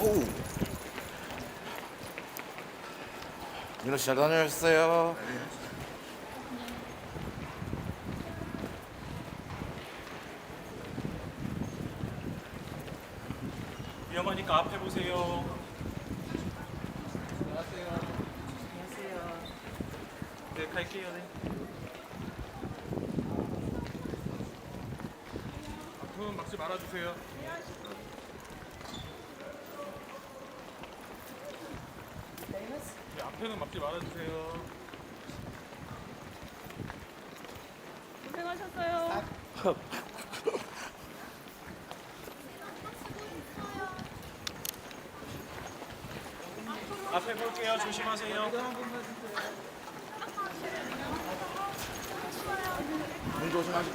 오. 민호 씨잘 다녀오셨어요. 위험하니까 앞에 보세요. 네, 갈게요. 네. 앞은 막지 말아주세요. 네, 앞에는 막지 말아주세요. 고생하셨어요. 앞에 볼게요. 조심하세요. 문 조심하시고.